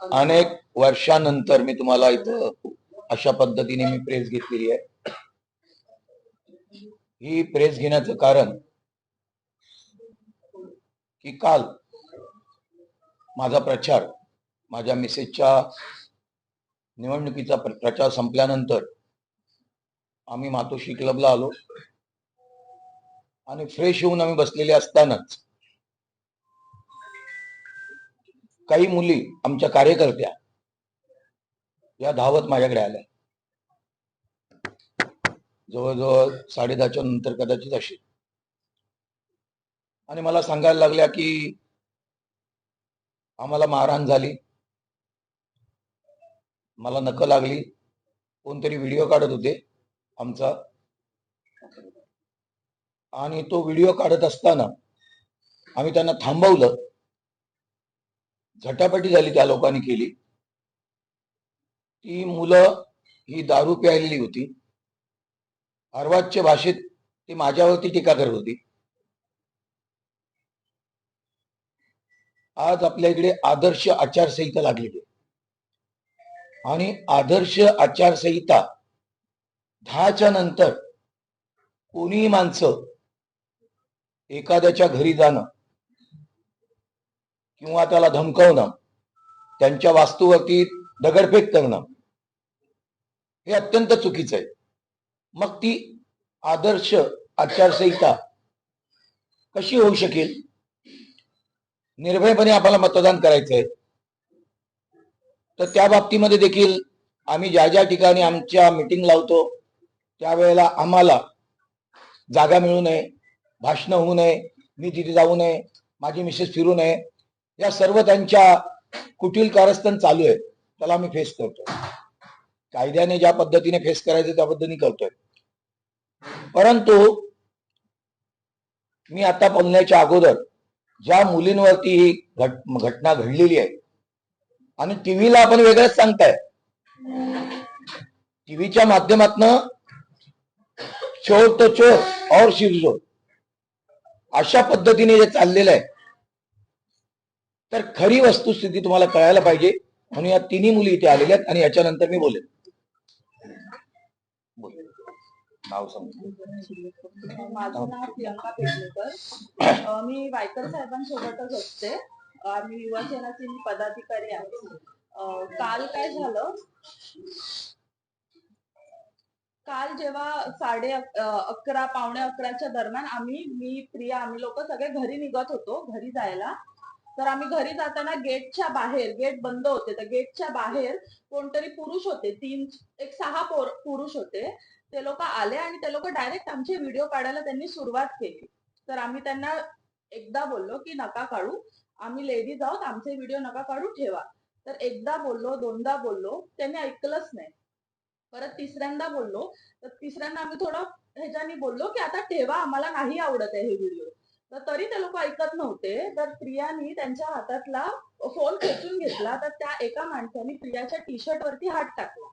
अनेक वर्षानंतर मी तुम्हाला इथं अशा पद्धतीने मी प्रेस घेतलेली आहे. ही प्रेस घेण्याचं कारण की काल माझा प्रचार माझ्या मिसेसच्या निवडणुकीचा प्रचार संपल्यानंतर आम्ही मातोश्री क्लबला आलो आणि फ्रेश होऊन आम्ही बसलेले असतानाच काही मुली आमच्या कार्यकर्त्या या धावत माझ्याकडे आल्या. जवळजवळ साडे दहाच्या नंतर कदाचित अशी. आणि मला सांगायला लागल्या की आम्हाला मारहाण झाली. मला नक लागली. कोणतरी व्हिडिओ काढत होते आमचा. आणि तो व्हिडिओ काढत असताना आम्ही त्यांना थांबवलं. झटापटी झाली त्या लोकांनी केली. ती मुलं ही दारू प्यायलेली होती. अर्वाजच्या भाषेत ती माझ्यावरती टीका करत होती. आज आपल्या इकडे आदर्श आचारसंहिता लागलेली आहे. आणि आदर्श आचारसंहिता दहाच्या नंतर कोणीही माणसं एखाद्याच्या घरी जाणं किंवा त्याला धमकवणं त्यांच्या वास्तूवरती दगडफेक करणं हे अत्यंत चुकीचं आहे. मग ती आदर्श आचारसंहिता कशी होऊ शकेल? निर्भयपणे आपल्याला मतदान करायचं आहे. तर त्या बाबतीमध्ये देखील आम्ही ज्या ज्या ठिकाणी आमच्या मिटिंग लावतो त्यावेळेला आम्हाला जागा मिळू नये भाषणं होऊ नये मी तिथे जाऊ नये माझी मिसेस फिरू नये या सर्व त्यांच्या कुटील कारस्थान चालू आहे त्याला आम्ही फेस करतोय. कायद्याने ज्या पद्धतीने फेस करायचं त्या पद्धतीने करतोय. परंतु मी आता बोलण्याच्या अगोदर ज्या मुलींवरती ही घट घटना घडलेली आहे आणि टीव्हीला आपण वेगळंच सांगताय. टीव्हीच्या माध्यमातनं चोर तो चोर और शिरजोर. अशा पद्धतीने जे चाललेलं आहे तर खरी वस्तुस्थिती तुम्हाला कळायला पाहिजे. म्हणून या तिन्ही मुली इथे आलेल्या आहेत आणि याच्यानंतर मी बोलेन. नाव माझं नाव प्रियंका पेडणेकर. मी वायकर साहेबांसोबतच असते. आम्ही युवा सेनाचे मी पदाधिकारी आहे. काल काय झालं? काल जेव्हा साडे अकरा पावणे अकराच्या दरम्यान आम्ही मी प्रिया आम्ही लोक सगळे घरी निघत होतो घरी जायला. तर आम्ही घरी जाताना गेटच्या बाहेर गेट बंद होते. तर गेटच्या बाहेर कोणतरी पुरुष होते. तीन एक सहा पुरुष होते. ते लोक आले आणि ते लोक डायरेक्ट आमचे व्हिडिओ काढायला त्यांनी सुरुवात केली. तर आम्ही त्यांना एकदा बोललो की नका काढू. आम्ही लेडीज आहोत. आमचे व्हिडिओ नका काढू ठेवा. तर एकदा बोललो दोनदा बोललो. त्यांनी ऐकलंच नाही. परत तिसऱ्यांदा बोललो. तर तिसऱ्यांदा आम्ही थोडं ह्याच्यानी बोललो की आता ठेवा आम्हाला नाही आवडत आहे हे व्हिडिओ तर तरी ते लोक ऐकत नव्हते. तर प्रियानी त्यांच्या हातातला फोन खेचून घेतला. तर त्या एका माणसाने प्रियाच्या टी शर्ट वरती हात टाकला.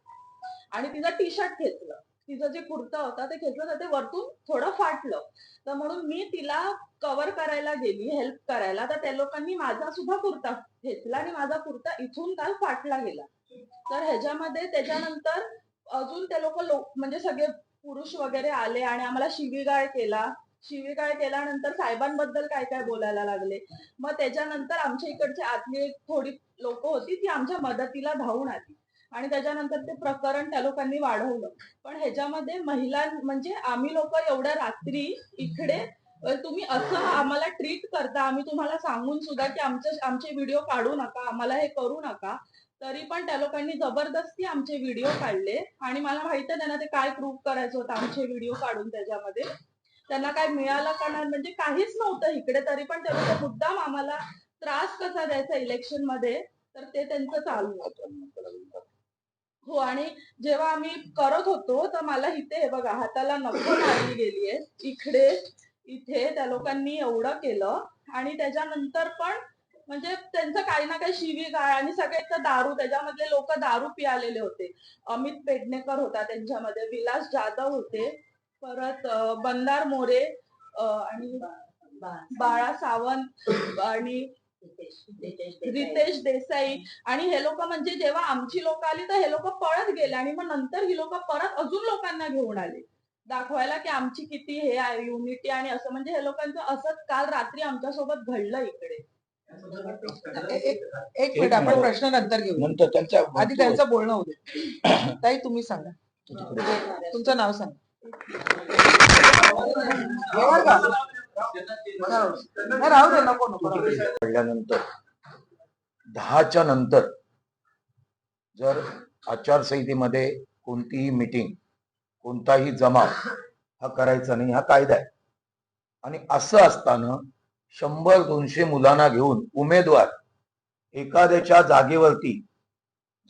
आणि तिचं टी शर्ट खेचलं. तिचं जे कुर्ता होता ते खेचलं तर ते वरतून थोडं फाटलं. तर म्हणून मी तिला कव्हर करायला गेली हेल्प करायला. तर त्या लोकांनी माझा सुद्धा कुर्ता घेतला आणि माझा कुर्ता इथून काल फाटला गेला. तर ह्याच्यामध्ये त्याच्यानंतर अजून ते लोक लोक म्हणजे सगळे पुरुष वगैरे आले आणि आम्हाला शिवीगाळ केला. शिवीगाळ केल्यानंतर साहेबांबद्दल काय काय बोलायला लागले? मग त्याच्यानंतर आमच्या इकडची आतली एक थोडी लोक होती ती आमच्या मदतीला धावून आली. आणि त्याच्यानंतर ते प्रकरण त्या लोकांनी वाढवलं. पण ह्याच्यामध्ये महिला म्हणजे आम्ही लोक एवढ्या रात्री इकडे तुम्ही असं आम्हाला ट्रीट करता आम्ही तुम्हाला सांगून सुद्धा की आमचे आमचे व्हिडिओ काढू नका आम्हाला हे करू नका. तरी पण त्या लोकांनी जबरदस्ती आमचे व्हिडिओ काढले. आणि मला माहीत आहे त्यांना ते काय प्रूव्ह करायचं होतं आमचे व्हिडिओ काढून त्याच्यामध्ये. त्यांना काय मिळालं का नाही? म्हणजे काहीच नव्हतं. इकडे तरी पण ते लोक मुद्दाम आम्हाला त्रास कसा द्यायचा इलेक्शनमध्ये? तर ते त्यांचं चालू होतं. हो आणि जेव्हा आम्ही करत होतो तर मला इथे हे बघा हाताला नको मारली गेलीये इकडे इथे त्या लोकांनी एवढं केलं. आणि त्याच्यानंतर पण म्हणजे त्यांचं काही ना काही शिवीगाळ आणि सगळेच दारू त्याच्यामधले लोक दारू पियालेले होते. अमित पेडणेकर होता त्यांच्यामध्ये विलास जाधव होते. परत बंदार मोरे आणि बाळा सावंत आणि रितेश देसाई. आणि हे लोक म्हणजे जेव्हा आमची लोक आली तर हे लोक पळत गेले. आणि मग नंतर ही लोक परत अजून लोकांना घेऊन आले. दाखवायला की आमची किती हे आहे युनिटी आणि असं म्हणजे हे लोकांचं असंच काल रात्री आमच्यासोबत घडलं इकडे. एक मिनिट आपण प्रश्न नंतर घेऊ. आधी त्यांचं बोलणं होते. ताई तुम्ही सांगा. तुमचं नाव सांगा. पडल्यानंतर दहाच्या नंतर जर आचारसंहितेमध्ये कोणतीही मीटिंग कोणताही जमाव हा करायचा नाही हा कायदा आहे. आणि असं असताना शंभर दोनशे मुलांना घेऊन उमेदवार एखाद्याच्या जागेवरती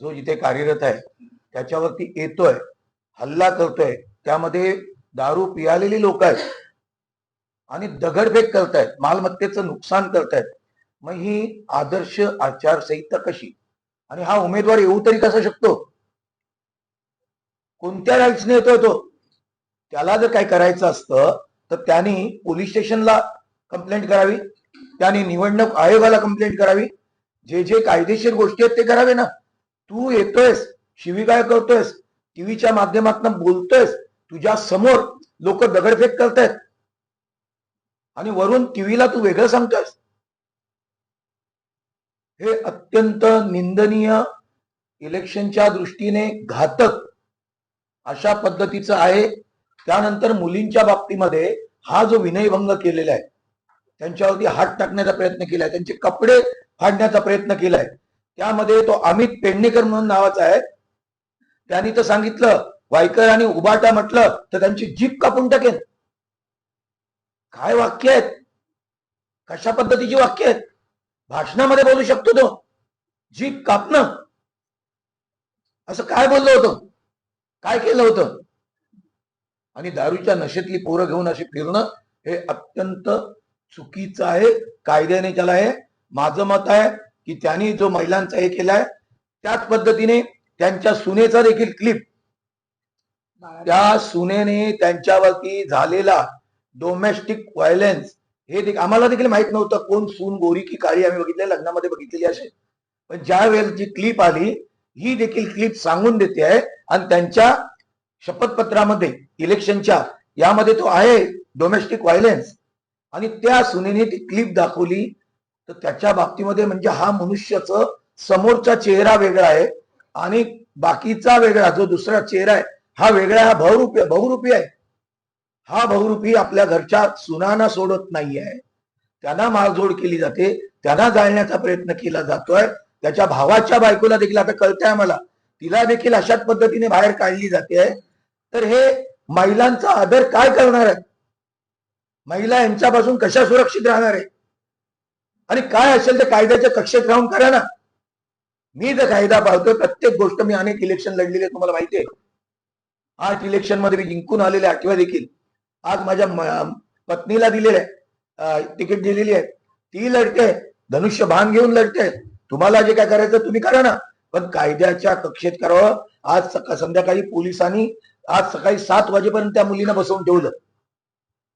जो जिथे कार्यरत आहे त्याच्यावरती येतोय हल्ला करतोय त्यामध्ये दारू पियालेली लोक आहेत. आणि दगडफेक करतायत मालमत्तेचं नुकसान करतायत. मग ही आदर्श आचारसंहिता कशी? आणि हा उमेदवार येऊ तरी कसा शकतो? कोणत्या राईट्सने येतोय तो? त्याला जर काय करायचं असतं तर त्यांनी पोलीस स्टेशनला कंप्लेंट करावी. त्यांनी निवडणूक आयोगाला कंप्लेंट करावी. जे जे कायदेशीर गोष्टी आहेत ते करावे ना. तू येतोयस शिविगाळ करतोयस टीव्हीच्या माध्यमातून बोलतोयस तुझ्या समोर लोक दगडफेक करतायत. आणि वरून टीव्हीला तू वेगळं सांगतोयस. हे अत्यंत निंदनीय इलेक्शनच्या दृष्टीने घातक अशा पद्धतीचं आहे. त्यानंतर मुलींच्या बाबतीमध्ये हा जो विनयभंग केलेला आहे त्यांच्यावरती हात टाकण्याचा प्रयत्न केलाय त्यांचे कपडे फाडण्याचा प्रयत्न केलाय त्यामध्ये तो अमित पेडणेकर म्हणून नावाचा आहे. त्यांनी तर सांगितलं वायकर आणि उबाटा म्हटलं तर त्यांची जीप कापून टाकेन. काय वाक्य आहेत? कशा पद्धतीची वाक्य आहेत? भाषणामध्ये बोलू शकतो तो. जीप कापणं. असं काय बोललं होतं? काय केलं होतं? आणि दारूच्या नशेतली पोरं घेऊन अशी फिरणं हे अत्यंत चुकीचं आहे कायद्याने त्याला हे माझं मत आहे की त्यांनी जो महिलांचा हे केलाय त्याच पद्धतीने त्यांच्या सुनेचा देखील क्लिप त्या सुनेने त्यांच्यावरती झालेला डोमेस्टिक व्हायलन्स हे देखील आम्हाला देखील माहीत नव्हतं कोण सून गोरी की काळी आम्ही बघितले लग्नामध्ये बघितलेली असेल. पण ज्या वेळेला जी क्लिप आली ही देखील क्लिप सांगून देते आहे. आणि त्यांच्या शपथपत्रामध्ये इलेक्शनच्या यामध्ये तो आहे डोमेस्टिक व्हायलन्स आणि त्या सुनेने ती क्लिप दाखवली. तर त्याच्या बाबतीमध्ये म्हणजे हा मनुष्याचं समोरचा चेहरा वेगळा आहे. आणि बाकीचा वेगळा जो दुसरा चेहरा आहे हा वेगळा हा बहुरूपी बहुरूपी आहे. हा बहुरूपी आपल्या घरच्या सुनांना सोडत नाहीये. त्यांना मारझोड केली जाते. त्यांना जाळण्याचा प्रयत्न केला जातोय. त्याच्या भावाच्या बायकोला देखील आता कळतंय मला तिला देखील अशाच पद्धतीने बाहेर काढली जाते. तर हे महिलांचा आदर काय करणार आहे महिला यांच्यापासून कशा सुरक्षित राहणार आहे आणि काय असेल ते कायद्याच्या कक्षेत राहून करा ना. मी जर कायदा पाहतोय प्रत्येक गोष्ट मी अनेक इलेक्शन लढलेले तुम्हाला माहिती आहे. आठ इलेक्शनमध्ये मी जिंकून आलेले आठव्या देखील. आज माझ्या पत्नीला दिलेले तिकीट दिलेली आहे. ती लढते. धनुष्य भान घेऊन लढते. तुम्हाला जे काय करायचं तुम्ही करा ना. पण कायद्याच्या कक्षेत करावं. आज सकाळ संध्याकाळी पोलिसांनी आज सकाळी सात वाजेपर्यंत त्या मुलीनं बसवून ठेवलं.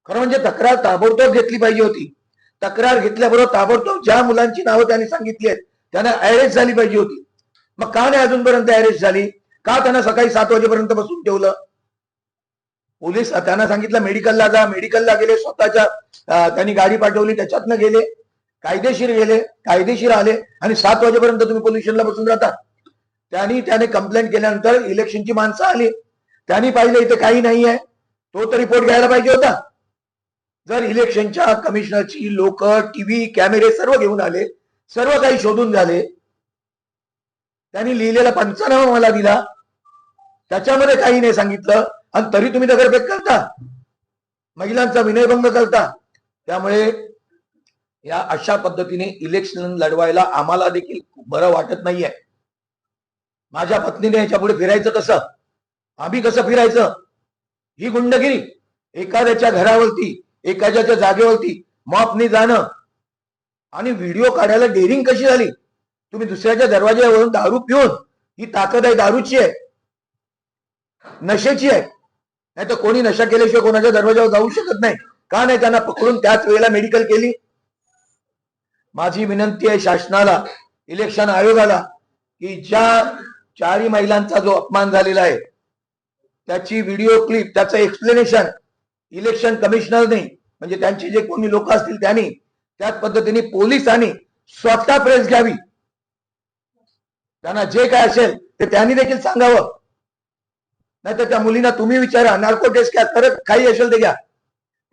खरं म्हणजे तक्रार ताबडतोब घेतली पाहिजे होती. तक्रार घेतल्याबरोबर ताबडतोब ज्या मुलांची नावं त्यांनी सांगितली आहेत त्यांना अरेस्ट झाली पाहिजे होती. मग का नाही अजूनपर्यंत अरेस्ट झाली? का त्यांना सकाळी सात वाजेपर्यंत बसून ठेवलं? पोलीस त्यांना सांगितलं मेडिकलला जा. मेडिकलला गेले स्वतःच्या त्यांनी गाडी पाठवली त्याच्यातनं गेले. कायदेशीर गेले कायदेशीर आले. आणि सात वाजेपर्यंत तुम्ही पोल्युशनला बसून राहता. त्यांनी त्याने कंप्लेंट केल्यानंतर इलेक्शनची माणसं आली. त्यांनी पाहिलं इथे काही नाही आहे तो तर रिपोर्ट घ्यायला पाहिजे होता. जर इलेक्शनच्या कमिशनरची लोक टीव्ही कॅमेरे सर्व घेऊन आले सर्व काही शोधून झाले त्यांनी लिहिलेला पंचनामा मला दिला. त्याच्यामध्ये काही नाही सांगितलं. आणि तरी तुम्ही दगडफेक करता. महिलांचा विनयभंग करता. त्यामुळे या अशा पद्धतीने इलेक्शन लढवायला आम्हाला देखील बरं वाटत नाहीये. माझ्या पत्नीने याच्यापुढे फिरायचं कसं? आम्ही कसं फिरायचं? ही गुंडगिरी एखाद्याच्या घरावरती एखाद्याच्या जागेवरती मॉपनी जाणं. आणि व्हिडिओ काढायला डेअरिंग कशी झाली? तुम्ही दुसऱ्याच्या दरवाज्यावरून दारू पिऊन ही ताकद आहे दारूची आहे नशेची आहे. नाही तर कोणी नशा केल्याशिवाय कोणाच्या दरवाजावर जाऊ शकत नाही. का नाही त्यांना पकडून त्याच वेळेला मेडिकल केली? माझी विनंती आहे शासनाला इलेक्शन आयोगाला की ज्या चारी महिलांचा जो अपमान झालेला आहे त्याची व्हिडिओ क्लिप त्याचं एक्सप्लेनेशन इलेक्शन कमिशनरने म्हणजे त्यांचे जे कोणी लोक असतील त्यांनी त्याच पद्धतीने पोलिसांनी स्वतः प्रेस घ्यावी. त्यांना जे काय असेल ते त्यांनी देखील सांगावं. नाहीतर त्या मुलींना तुम्ही विचारा नार्को टेस्ट घ्या तरच काही असेल ते घ्या.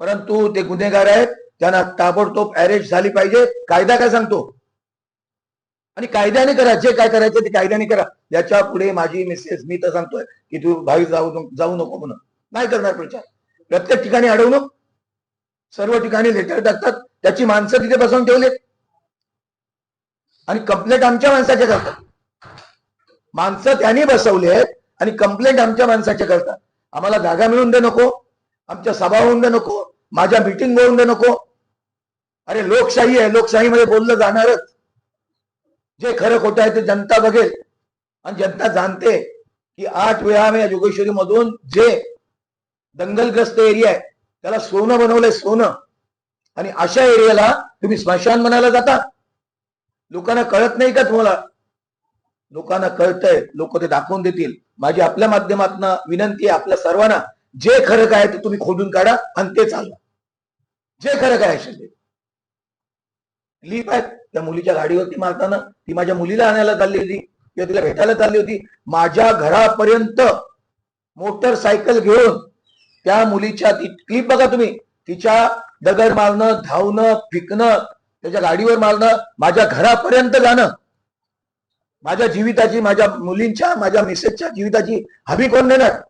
परंतु ते गुन्हेगार आहेत त्यांना ताबडतोब अरेस्ट झाली पाहिजे. कायदा काय सांगतो? आणि कायद्याने करा जे काय करायचं ते कायद्याने करा. याच्यापुढे माझी मिसेस मी तर सांगतोय की तू भावी जाऊ जाऊ नको म्हणून. नाही करणार प्रचार. प्रत्येक ठिकाणी अडवणूक सर्व ठिकाणी लेटर टाकतात. त्याची माणसं तिथे बसवून ठेवलेत. आणि कंप्लेंट आमच्या माणसाच्या करतात. माणसं त्यांनी बसवले आहेत आणि कंप्लेंट आमच्या माणसाच्या करतात. आम्हाला जागा मिळून दे नको आमच्या सभा होऊन दे नको माझ्या मिटिंग होऊन दे नको. अरे लोकशाही आहे लोकशाहीमध्ये बोललं जाणारच. जे खरं खोटं आहे ते जनता बघेल. आणि जनता जाणते की आठ वेळा मी या जोगेश्वरी मधून जे दंगलग्रस्त एरिया आहे त्याला सोनं बनवलंय सोनं. आणि अशा एरियाला तुम्ही स्मशान म्हणायला जाता. लोकांना कळत नाही का तुम्हाला? लोकांना कळतंय लोक ते दाखवून देतील. माझी आपल्या माध्यमातून विनंती आहे आपल्या सर्वांना जे खरं काय आहे ते तुम्ही खोदून काढा आणि ते चालवा. जे खरं काय असेल ते. लिप आहेत त्या मुलीच्या गाडीवरती मारताना ती माझ्या मुलीला आणायला चालली होती किंवा तिला भेटायला चालली होती. माझ्या घरापर्यंत मोटरसायकल घेऊन त्या मुलीच्या ती क्लिप बघा तुम्ही. तिच्या दगड मारणं धावणं फिकणं त्याच्या गाडीवर मारणं माझ्या घरापर्यंत जाणं. माझ्या जीविताची माझ्या मुलींच्या माझ्या मिसेसच्या जीविताची हमी कोण देणार?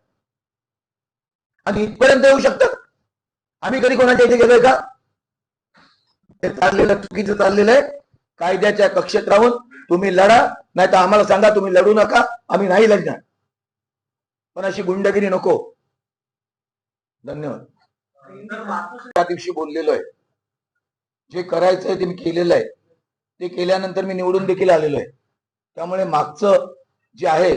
आणि इथपर्यंत येऊ शकतात? आम्ही कधी कोणाच्या इथे गेलोय का? ते चाललेलं चुकीचं चाललेलं आहे. कायद्याच्या कक्षेत राहून तुम्ही लढा नाही तर आम्हाला सांगा तुम्ही लढू नका आम्ही नाही लढणार. पण अशी गुंडगिरी नको. धन्यवाद. त्या दिवशी बोललेलो आहे. जे करायचंय ते मी केलेलं आहे. ते केल्यानंतर मी निवडून देखील आलेलो आहे. त्यामुळे मागचं जे आहे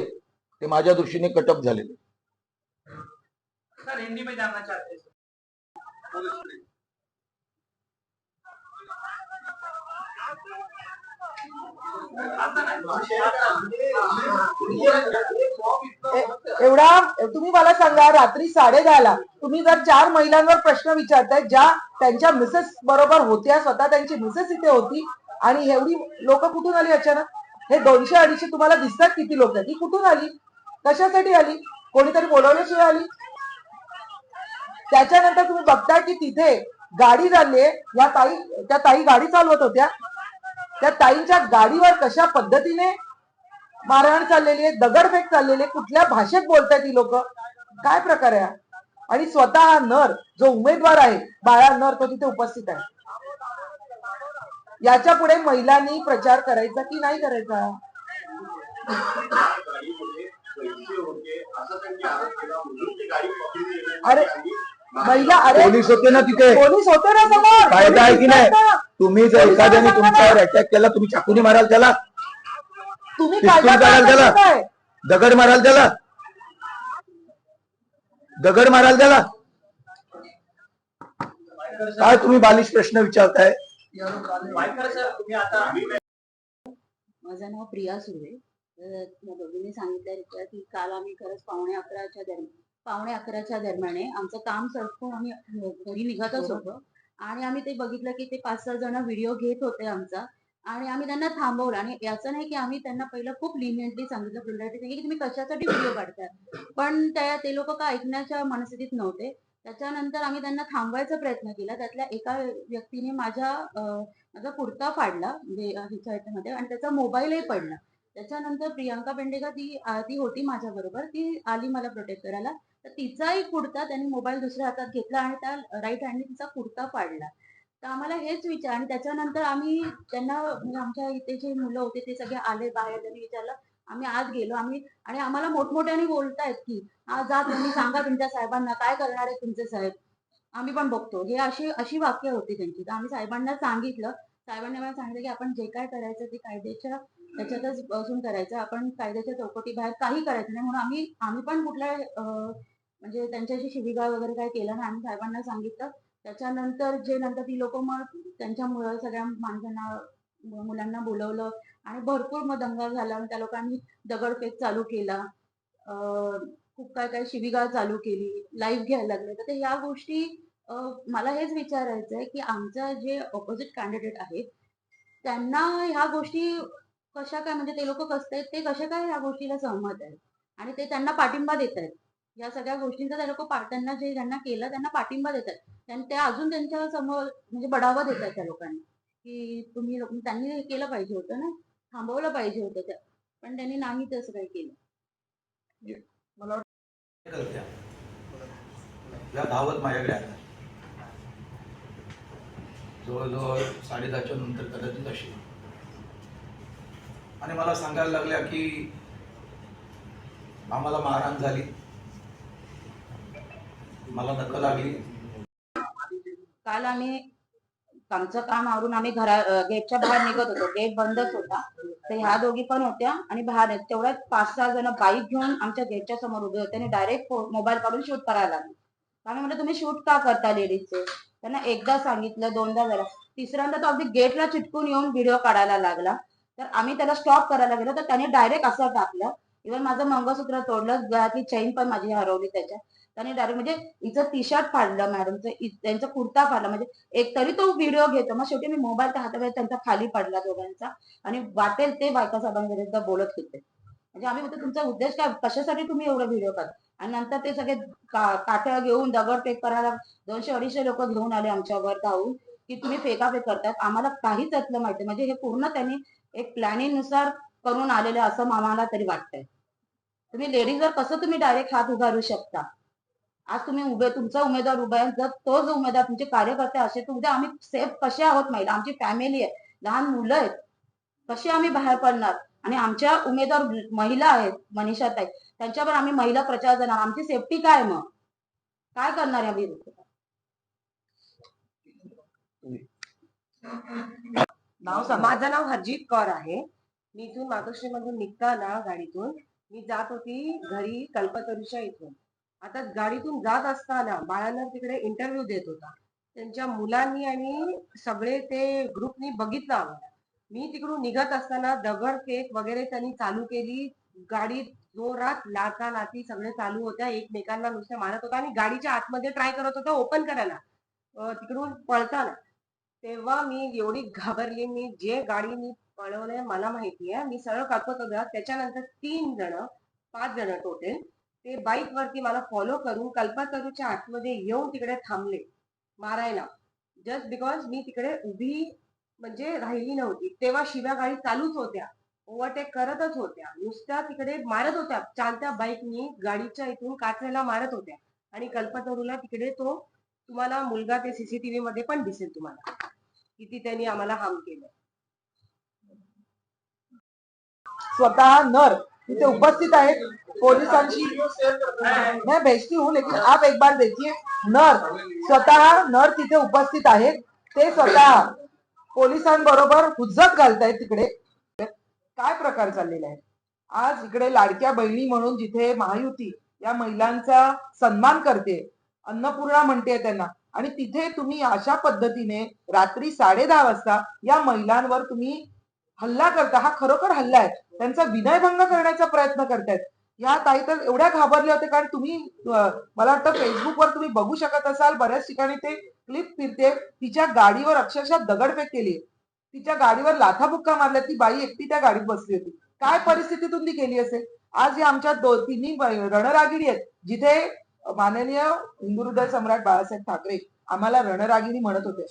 ते माझ्या दृष्टीने कटअप झालेलं आहे. सर हिंदी में जानना चाहते हैं ए- एवढा तुम्ही मला सांगा रात्री साडे ला तुम्ही जर चार महिलांवर प्रश्न विचारताय ज्या त्यांच्या मिसेस बरोबर होत्या स्वतः त्यांची मिसेस इथे होती आणि एवढी लोक कुठून आली अचानक हे दोनशे अडीचशे तुम्हाला दिसतात किती लोक आहेत? ही कुठून आली? कशासाठी आली? कोणीतरी बोलवल्याशिवाय आली? त्याच्यानंतर तुम्ही बघता की तिथे गाडी झालीये या ताई त्या ताई गाडी चालवत होत्या. त्या ताईंच्या गाडीवर कशा पद्धतीने मारहाण चाललेली आहे दगडफेक चाललेली आहे कुठल्या भाषेत बोलतायत ती लोक? काय प्रकार आहे आणि स्वतः हा नर जो उमेदवार आहे बाळा नर तो तिथे उपस्थित आहे. याच्यापुढे महिलांनी प्रचार करायचा की नाही करायचा? अरे महिला अरे पोलीस होते ना तिथे. पोलीस होते ना समोर. कायदा आहे की नाही. तुम्ही जर एखाद्याने तुमच्यावर अटॅक केला तुम्ही चाकूने माराल त्याला. तुम्ही पिस्तूल काढाल त्याला? दगड माराल त्याला. दगड माराल त्याला. काय तुम्ही बालिश प्रश्न विचारताय? माझं नाव प्रिया सुर्वे. दोघींनी सांगितलं की काल आम्ही खरंच पावणे अकराच्या दरम्यान पावणे अकराच्या दरम्यान आमचं काम संपून आम्ही घरी निघतच होतो. आणि आम्ही ते बघितलं की ते पाच सहा जण व्हिडिओ घेत होते आमचा. आणि आम्ही त्यांना थांबवलं. आणि याचं नाही की आम्ही त्यांना पहिलं खूप लिनियंटली सांगितलं की तुम्ही कशासाठी व्हिडिओ काढताय? पण त्या ते लोक का ऐकण्याच्या मनस्थितीत नव्हते. त्याच्यानंतर आम्ही त्यांना थांबवायचा प्रयत्न केला. त्यातल्या एका व्यक्तीने माझ्या माझा कुर्ता फाडला म्हणजे हिच्या ह्याच्यामध्ये आणि त्याचा मोबाईलही पडला. त्याच्यानंतर प्रियांका पेंडेगा ती ती होती माझ्या बरोबर ती आली मला प्रोटेक्ट करायला. तर तिचाही कुर्ता त्यांनी मोबाईल दुसऱ्या हातात घेतला आणि त्या राईट हँडने तिचा कुर्ता फाडला. तर आम्हाला हेच विचार आणि त्याच्यानंतर आम्ही त्यांना म्हणजे आमच्या इथे जे मुलं होते ते सगळे आले बाहेर. त्यांनी विचारलं आम्ही आज गेलो आम्ही आणि आम्हाला मोठमोठ्याने बोलतायत की जा तुम्ही सांगा तुमच्या साहेबांना काय करणार आहे तुमचे साहेब? आम्ही पण बघतो. हे अशी अशी वाक्य होती त्यांची. तर आम्ही साहेबांना सांगितलं. साहेबांनी मला सांगितलं की आपण जे काय करायचं ते कायद्याच्या त्याच्यातच बसून करायचं. आपण कायद्याच्या चौकटी बाहेर काही करायचं नाही. म्हणून आम्ही आम्ही पण कुठल्या म्हणजे त्यांच्याशी शिबिगाळ वगैरे काय केलं नाही. आम्ही साहेबांना सांगितलं. त्याच्यानंतर जे नंतर ती लोक मग त्यांच्यामुळं सगळ्या माणसांना मुलांना बोलवलं आणि भरपूर मग दंगा झाला आणि त्या लोकांनी दगडफेक चालू केला. खूप काय काय शिवीगाळ चालू केली लाईव्ह घ्यायला लागले. तर ते गोष्टी मला हेच विचारायचं आहे की आमचं जे ऑपोजिट कॅन्डिडेट आहेत त्यांना ह्या गोष्टी कशा काय म्हणजे ते लोक कसतायत आहेत ते कशा काय ह्या गोष्टीला सहमत आहेत? आणि ते त्यांना पाठिंबा देत आहेत. या सगळ्या गोष्टींचा त्या लोक त्यांना जे ज्यांना केलं त्यांना पाठिंबा देत आहेत. ते अजून त्यांच्यासमोर म्हणजे बढावा देत आहेत त्या लोकांना. की तुम्ही त्यांनी केलं पाहिजे होतं ना? थांबवलं पाहिजे होतं त्या. पण त्यांनी नाही तसं काही केलं. या धावत माझ्याकडे आल्या जवळजवळ साडेदहाच्या नंतर कदाचित अशी आणि मला सांगायला लागल्या की आम्हाला मारहाण झाली. मला धक्का लागली. काल आम्ही आमचं काम आवरून आम्ही घरा गेटच्या बाहेर निघत होतो. गेट बंदच होता. तर ह्या दोघी पण होत्या आणि बाहेर आहेत. तेवढ्यात पाच सहा जण बाईक घेऊन आमच्या गेटच्या समोर उभे होते आणि डायरेक्ट मोबाईल काढून शूट करायला लागले. आम्ही म्हणलं तुम्ही शूट का करता लेडीजचे? त्यांना एकदा सांगितलं दोनदा झालं तिसऱ्यांदा तो अगदी गेटला चिटकून येऊन व्हिडिओ काढायला लागला. तर आम्ही त्याला स्टॉप करायला गेलो. तर त्याने डायरेक्ट असं टाकलं. इव्हन माझं मंगळसूत्र तोडलं. गळ्यातली चैन पण माझी हरवली त्याच्या त्याने डायरेक्ट म्हणजे हिचं टी शर्ट फाडलं मॅडमचं त्यांचा कुर्ता फाडला. म्हणजे एक तरी तो व्हिडिओ घेतो. मग शेवटी मी मोबाईल त्या हातामध्ये त्यांचा खाली पडला दोघांचा. आणि वाटेल ते बायका साहेबांविरुद्ध बोलत होते. म्हणजे आम्ही म्हणतो तुमचा उद्देश काय? कशासाठी तुम्ही एवढा व्हिडिओ करता आणि नंतर ते सगळे काठ्या घेऊन दगडफेक करायला दोनशे अडीचशे लोक घेऊन आले आमच्यावर धावून की तुम्ही फेकाफेक करतात आम्हाला काहीच त्यातलं माहिती म्हणजे हे पूर्ण त्यांनी एक प्लॅनिंगनुसार करून आलेलं असं आम्हाला तरी वाटतंय. तुम्ही लेडीजवर कसं तुम्ही डायरेक्ट हात उभारू शकता? आज तुम्ही उभे तुमचा उमेदवार उभा आहे जर तो जो उमेदवार तुमचे कार्यकर्ते असे तर उद्या म्हणजे आम्ही सेफ कसे आहोत महिला? आमची फॅमिली आहे लहान मुलं आहेत. कसे आम्ही बाहेर पडणार? आणि आमच्या उमेदवार महिला आहेत मनीषा ताई त्यांच्यावर आम्ही महिला प्रचार देणार आमची सेफ्टी काय मग? काय करणार आम्ही नाव माझं नाव हरजीत कौर आहे. मी इथून मातोश्री मधून निघताना गाडीतून. मी जात होती घरी कल्पतरुच्या इथून. आता गाडीतून जात असताना बाळांना तिकडे इंटरव्ह्यू देत होता. त्यांच्या मुलांनी आणि सगळे ते ग्रुपनी बघितलं आम्हाला. मी तिकडून निघत असताना दगड केक वगैरे त्यांनी चालू केली. गाडी जोरात लाचा लाती सगळे चालू होत्या. एकमेकांना नुसत्या मारत होता आणि गाडीच्या आतमध्ये ट्राय करत होता ओपन करायला. तिकडून पळताना. तेव्हा मी एवढी घाबरली. मी जे गाडी मी पळवलंय मला माहिती आहे मी सरळ कापत होता त्याच्यानंतर तीन जण पाच जण टोटल ते बाईक वरती मला फॉलो करून कल्पतरूच्या आतमध्ये येऊन तिकडे थांबले. मारायला. जस्ट बिकॉज मी तिकडे उभी म्हणजे राहिली नव्हती. तेव्हा शिव्या गाडी चालूच होत्या. ओव्हरटेक करतच होत्या. नुसत्या तिकडे मारत होत्या. चालत्या बाईकनी गाडीच्या इथून काचऱ्याला मारत होत्या. आणि कल्पतरूला तिकडे तो तुम्हाला मुलगा ते सीसीटीव्ही मध्ये पण दिसेल तुम्हाला. किती त्यांनी आम्हाला हार्म केलं. स्वतः नर. तिथे उपस्थित आहेत पोलिसांशी मैं भेजती हूँ लेकिन आप एक बार देखिए नर स्वतः नर तिथे उपस्थित आहेत. ते स्वतः पोलिसांबरोबर हुज्जत घालतायत तिकडे. काय प्रकार चाललेला आहे? आज इकडे लाडक्या बहिणी म्हणून जिथे महायुती या महिलांचा सन्मान करते अन्नपूर्णा म्हणते त्यांना. आणि तिथे तुम्ही अशा पद्धतीने रात्री साडे दहा वाजता या महिलांवर तुम्ही हल्ला करता हा खरोखर हल्ला आहे. त्यांचा विनयभंग करण्याचा प्रयत्न करतायत. या ताई तर एवढ्या घाबरल्या होत्या कारण तुम्ही मला वाटतं फेसबुकवर तुम्ही बघू शकत असाल बऱ्याच ठिकाणी ते क्लिप फिरते. तिच्या गाडीवर अक्षरशः दगडफेक केली. तिच्या गाडीवर लाथाबुक्का मारल्या. ती बाई एकटी त्या गाडीत बसली होती. काय परिस्थितीतून ती केली असेल? आज या आमच्या दोन तिन्ही रणरागिणी आहेत. जिथे माननीय हिंदू हृदय सम्राट बाळासाहेब ठाकरे आम्हाला रणरागिणी म्हणत होते.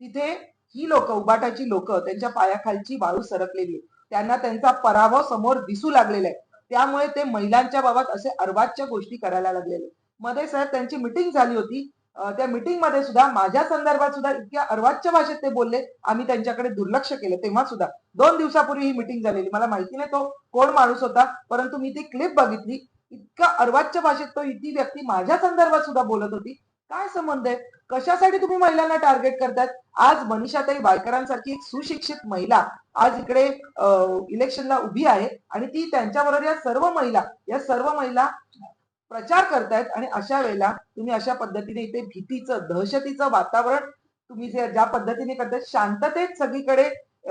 तिथे ही लोक उबाटाची लोक त्यांच्या पायाखालची वाळू सरकलेली आहे. त्यांना त्यांचा पराभव समोर दिसू लागलेला आहे. त्यामुळे ते महिलांच्या बाबत असे अर्वाच्य गोष्टी करायला लागलेले मध्ये साहेब त्यांची मिटिंग झाली होती. त्या मिटिंगमध्ये सुद्धा माझ्या संदर्भात सुद्धा इतक्या अर्वाच्य भाषेत ते बोलले. आम्ही त्यांच्याकडे दुर्लक्ष केलं तेव्हा सुद्धा. दोन दिवसापूर्वी ही मिटिंग झालेली. मला माहिती नाही तो कोण माणूस होता परंतु मी ती क्लिप बघितली. इतका अर्वाच्य भाषेत तो ती व्यक्ती माझ्या संदर्भात सुद्धा बोलत होती. काय संबंध आहे? कशासाठी तुम्ही महिलांना टार्गेट करतात आज मनीषाताई बायकरांसारखी एक सुशिक्षित महिला आज इकडे इलेक्शनला उभी आहे आणि ती त्यांच्याबरोबर या सर्व महिला या सर्व महिला प्रचार करतायत आणि अशा वेळेला तुम्ही अशा पद्धतीने इथे भीतीचं दहशतीचं वातावरण तुम्ही जे ज्या पद्धतीने करतायत शांततेत सगळीकडे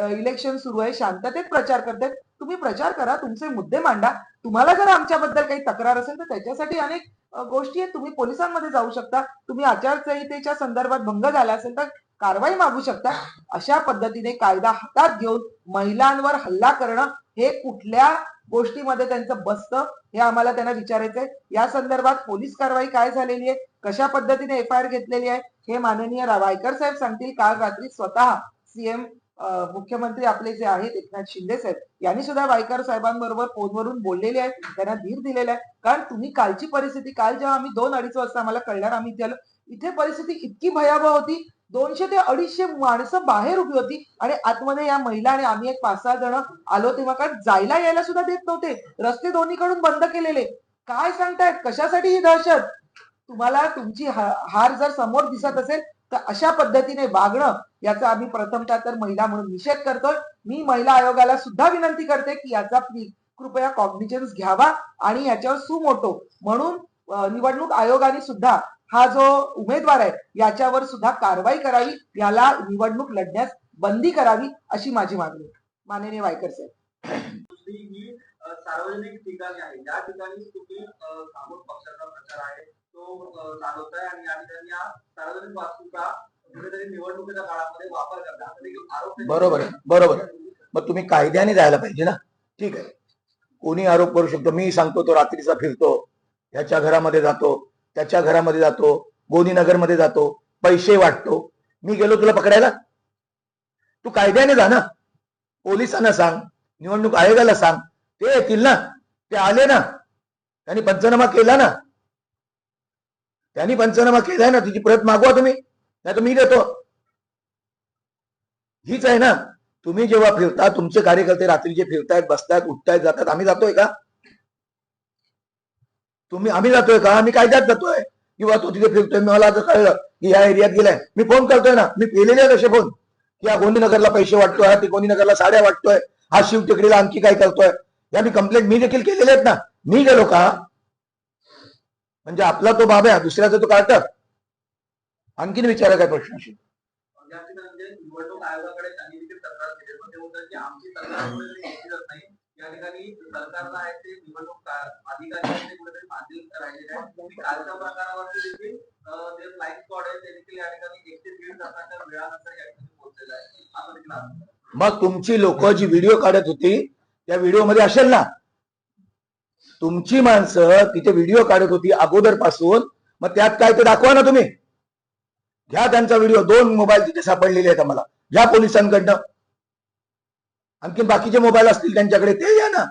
इलेक्शन सुरू आहे शांततेत प्रचार करतायत. तुम्ही प्रचार करा तुमचे मुद्दे मांडा. तुम्हाला जर आमच्याबद्दल काही तक्रार असेल तर त्याच्यासाठी अनेक गोष्टी आहेत. तुम्ही पोलिसांमध्ये जाऊ शकता. तुम्ही आचारसंहितेच्या संदर्भात भंग झाला असेल तर कारवाई मागू शकता. अशा पद्धतीने कायदा हातात घेऊन महिलांवर हल्ला करणं हे कुठल्या गोष्टीमध्ये त्यांचं बसतं हे आम्हाला त्यांना विचारायचंय या संदर्भात पोलीस कारवाई काय झालेली आहे? कशा पद्धतीने एफ आय आर घेतलेली आहे? हे माननीय रा- वायकर साहेब सांगतील. काल रात्री स्वतः सीएम मुख्यमंत्री आपले जे आहेत एकनाथ शिंदे साहेब यांनी सुद्धा वायकर साहेबांबरोबर फोनवरून बोललेले आहेत त्यांना धीर दिलेला आहे. कारण तुम्ही कालची परिस्थिती काल जेव्हा आम्ही दोन अडीच वाजता आम्हाला कळणार आम्ही इथे आलो इथे परिस्थिती इतकी भयावह होती. दोनशे ते अडीचशे माणसं बाहेर उभी होती आणि आतमध्ये या महिला आणि आम्ही एक पाच सहा जण आलो तेव्हा कारण जायला यायला सुद्धा देत नव्हते. रस्ते दोन्हीकडून बंद केलेले. काय सांगतायत? कशासाठी ही दहशत? तुम्हाला तुमची हार जर समोर दिसत असेल तर अशा पद्धतीने वागणं याचा आम्ही प्रथमतः तर महिला म्हणून निषेध करतोय. मी महिला आयोगाला सुद्धा विनंती करते की याचा कृपया कॉग्निजन्स घ्यावा आणि याच्यावर सुमोटो. म्हणून निवडणूक आयोगाने सुद्धा हा जो उमेदवार आहे याच्यावर सुद्धा कारवाई करावी. याला निवडणूक लढण्यास बंदी करावी अशी माझी मागणी आहे. माननीय वायकर साहेब. सार्वजनिक ठिकाणी आहे. ज्या ठिकाणी तुम्ही पक्षाचा प्रचार आहे तो चालवत आहे आणि या ठिकाणी या सार्वजनिक वास्तूचा कुठेतरी निवडणुकीच्या काळामध्ये वापर करतात देखील आरोप आहे. बरोबर आहे, मग तुम्ही कायद्याने जायला पाहिजे ना? ठीक आहे. कोणी आरोप करू शकतो. मी सांगतो तो रात्रीचा फिरतो ह्याच्या घरामध्ये जातो त्याच्या घरामध्ये जातो गोदीनगरमध्ये जातो पैसे वाटतो. मी गेलो तुला पकडायला? तू कायद्याने जा ना. पोलिसांना सांग निवडणूक आयोगाला सांग. ते येतील ना. ते आले ना. त्यांनी पंचनामा केला ना. त्यांनी पंचनामा केलाय ना तिची प्रत मागवा तुम्ही. नाही तर मी देतो. हीच आहे ना तुम्ही जेव्हा फिरता तुमचे कार्यकर्ते रात्रीचे फिरतायत बसतायत उठतायत जातात आम्ही जातोय का? तुम्ही आम्ही जातोय का? आम्ही कायद्यात जातोय. किंवा तो तिथे फिरतोय मला आता कळलं की या एरियात गेलाय. मी फोन करतोय ना मी केलेले आहेत असे फोन की या गोंदीनगरला पैसे वाटतोय हा ते गोंदीनगरला साड्या वाटतोय हा शिव टेकडीला आणखी काय करतोय? या मी कंप्लेंट मी देखील केलेले आहेत ना. मी गेलो का? म्हणजे आपला तो बाब आहे दुसऱ्याचा तो काढतात आणखीन विचारा काय प्रश्न असेल या ठिकाणी म्हणजे निवडणूक आयोगाकडे त्यांनी देखील तक्रार केली. पण ते म्हणतात की आमची तक्रार कुठेतरी घेतली जात नाही. या ठिकाणी सरकारला आहे ते निवडणूक का- अधिकारी आहेत ते कुठेतरी बांधील राहिलेले आहेत. तुम्ही कालच्या प्रकारावरती देखील अ, जे फ्लाईंग स्क्वॉड आहे ते देखील या ठिकाणी दीड तासाच्या वेळानंतर या ठिकाणी पोहोचलेलं आहे असं देखील आहे. मग तुमची लोक जी व्हिडिओ काढत होती त्या व्हिडिओमध्ये असेल ना तुमची माणसं तिथे व्हिडिओ काढत होती अगोदरपासून मग त्यात काय ते दाखवा ना तुम्ही. घ्या त्यांचा व्हिडिओ दोन मोबाईल तिथे सापडलेले आहेत आम्हाला. घ्या पोलिसांकडनं. आणखी बाकीचे मोबाईल असतील त्यांच्याकडे ते या ना.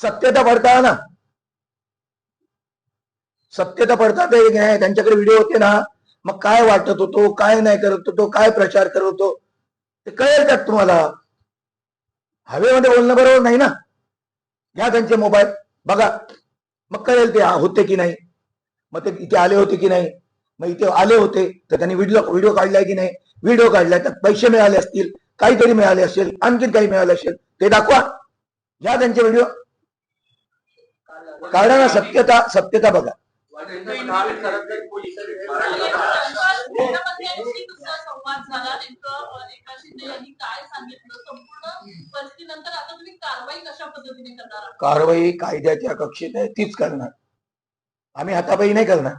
सत्यता पडता ना. सत्यता पडता ते घ्या. त्यांच्याकडे व्हिडिओ होते ना. मग काय वाटत होतो काय नाही करत होतो काय प्रचार करत होतो ते कळेल त्यात तुम्हाला. हवेमध्ये बोलणं बरोबर नाही ना. घ्या त्यांचे मोबाईल बघा मग कळेल ते होते की नाही. मग ते इथे आले होते की नाही. मग इथे आले होते तर त्यांनी व्हिडिओ व्हिडिओ काढलाय की नाही? व्हिडिओ काढलाय तर पैसे मिळाले असतील काहीतरी मिळाले असेल आणखीन काही मिळाले असेल ते दाखवा. घ्या त्यांचे व्हिडिओ ना सत्यता सत्यता बघा. संवाद झाला नेमकं एकनाथ शिंदे यांनी काय सांगितलं संपूर्ण परिस्थितीनंतर आता तुम्ही कारवाई कशा पद्धतीने करणार कारवाई कायद्याच्या कक्षेत आहे तीच करणार. आम्ही हातापायी नाही करणार.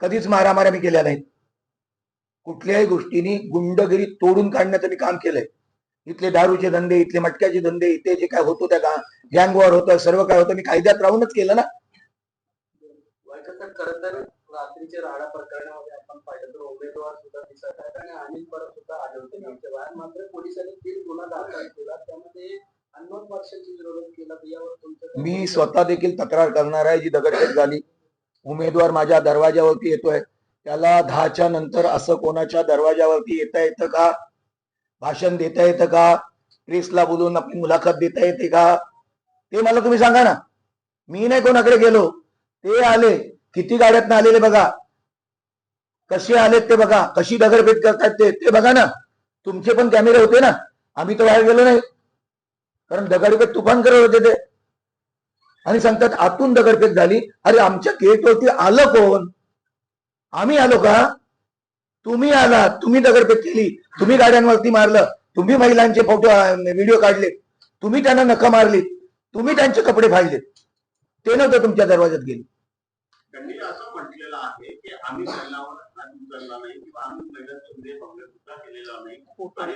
कधीच मारामाऱ्या मी केल्या नाहीत. कुठल्याही गोष्टीनी गुंडगिरी तोडून काढण्याचं मी काम केलंय. इथले दारूचे धंदे इथले मटक्याचे धंदे इथे जे काय होतो त्या गँग वॉर होतं सर्व काय होतं मी कायद्यात राहूनच केलं ना. वाईकर खरं तर रात्रीच्या राडा प्रकरणामध्ये आपण पाहिलं तर उमेदवार सुद्धा दिसत आहेत आणि अनिल परब सुद्धा आले होते त्यांच्या बाहेर. मात्र पोलिसांनी तीन गुन्हा दाखल केला. त्यामध्ये अननोन वर्षांची विरोध केला. यावर तुमचं मी? स्वतः देखील तक्रार करणार आहे जी दगडफेक झाली. उमेदवार माझ्या दरवाज्यावरती येतोय. त्याला दहाच्या नंतर असं कोणाच्या दरवाज्यावरती येता येतं का? भाषण देता येतं का? प्रेसला बोलून आपली मुलाखत देता येते का? ते मला तुम्ही सांगा ना. मी नाही कोणाकडे गेलो. ते आले. किती गाड्यातनं आलेले बघा. कसे आलेत ते बघा. कशी दगडफेट करतायत ते ते बघा ना. तुमचे पण कॅमेरे होते ना. आम्ही तर बाहेर गेलो नाही. कारण दगडफेक तुफान करत होते ते. आणि सांगतात आतून दगडफेक झाली. अरे आमच्या गेटवरती आलं कोण? आम्ही आलो का? तुम्ही आला तुम्ही दगडफेक केली. तुम्ही गाड्यांवरती मारलं. तुम्ही महिलांचे फोटो व्हिडिओ काढले तुम्ही त्यांना नख मारली तुम्ही त्यांचे कपडे फाडले ते नव्हतं तुमच्या दरवाज्यात गेले. त्यांनी असं म्हटलेलं आहे की आम्ही महिलांवर हात उचलला नाही किंवा आम्ही महिलांचे उदय भंग सुद्धा केलेला नाही. आणि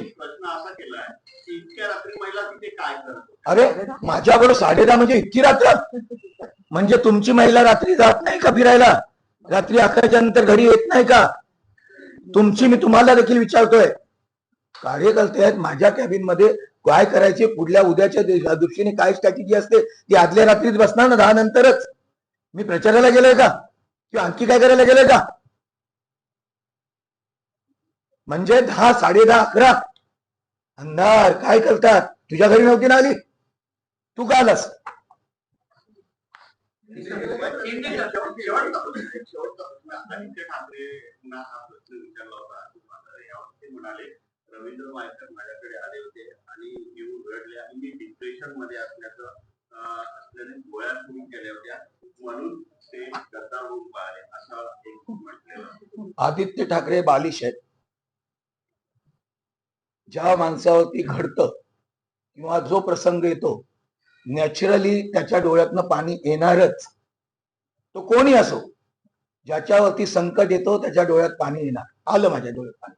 एक प्रश्न असा केला आहे की इतक्या रात्री महिला तिथे काय करत? अरे माझ्याकडे साडे दहा म्हणजे इतकी रात्र. म्हणजे तुमची महिला रात्री जात नाही का फिरायला? रात्री अकराच्या नंतर घरी येत नाही का? तुमची मी तुम्हाला देखील विचारतोय. कार्यकर्ते आहेत माझ्या कॅबिनमध्ये काय करायचे? पुढल्या उद्याच्या दृष्टीने काय स्ट्रॅटेजी असते? ती आदल्या रात्रीच बसणार ना? दहा नंतरच. मी प्रचाराला गेलोय का? किंवा आणखी काय करायला गेलोय का? म्हणजे दहा साडे दहा अकरा. अंधार काय करतात? तुझ्या घरी नव्हती ना आली? तू का आलास? यावर म्हणाले रवींद्र वायकर माझ्याकडे आले होते आणि येऊन उघडले आणि मी डिप्रेशनमध्ये असल्याचं असल्याने गोळ्या सुरू केल्या होत्या. म्हणून ते आदित्य ठाकरे बालिश आहेत. ज्या माणसावरती घडतं किंवा जो प्रसंग येतो नॅचरली त्याच्या डोळ्यातनं पाणी येणारच. तो कोणी असो ज्याच्यावरती संकट येतो त्याच्या डोळ्यात पाणी येणार. आलं माझ्या डोळ्यात पाणी.